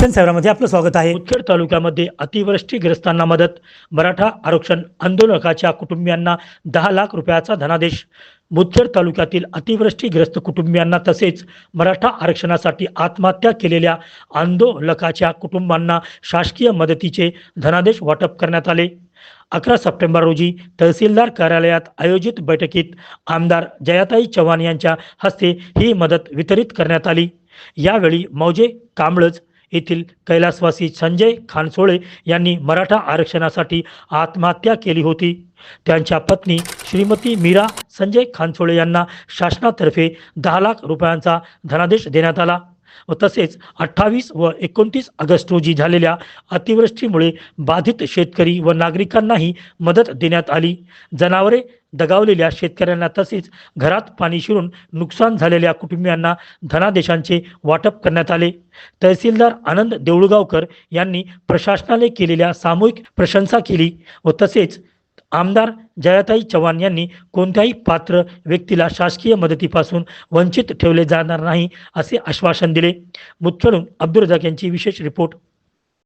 सन सेवामध्ये आपलं स्वागत आहे. मुदखेड तालुक्यामध्ये अतिवृष्टीग्रस्तांना मदत मराठा आरक्षण आंदोलकाच्या कुटुंबियांना दहा लाख रुपयाचा धनादेश. मुदखेड तालुक्यातील अतिवृष्टीग्रस्त कुटुंबियांना तसेच मराठा आरक्षणासाठी आत्महत्या केलेल्या आंदोलकाच्या कुटुंबांना शासकीय मदतीचे धनादेश वाटप करण्यात आले. अकरा सप्टेंबर रोजी तहसीलदार कार्यालयात आयोजित बैठकीत आमदार जयाताई चव्हाण यांच्या हस्ते ही मदत वितरित करण्यात आली. यावेळी मौजे कांबळज येथील कैलासवासी संजय खानसोळे यांनी मराठा आरक्षणासाठी आत्महत्या केली होती. त्यांच्या पत्नी श्रीमती मीरा संजय खानसोळे यांना शासनातर्फे दहा लाख रुपयांचा धनादेश देण्यात आला. व तसेच अठ्ठावीस व एकोणतीस ऑगस्ट रोजी झालेल्या अतिवृष्टीमुळे बाधित शेतकरी व नागरिकांनाही मदत देण्यात आली. जनावरे दगावलेल्या शेतकऱ्यांना तसेच घरात पाणी शिरून नुकसान झालेल्या कुटुंबियांना धनादेशांचे वाटप करण्यात आले. तहसीलदार आनंद देऊळगावकर यांनी प्रशासनाने केलेल्या सामूहिक प्रशंसा केली व तसेच आमदार जयाताई चव्हाण यांनी कोणत्याही पात्र व्यक्तीला शासकीय मदतीपासून वंचित ठेवले जाणार नाही असे आश्वासन दिले. मुदखेडून अब्दुल रजाक यांची विशेष रिपोर्ट.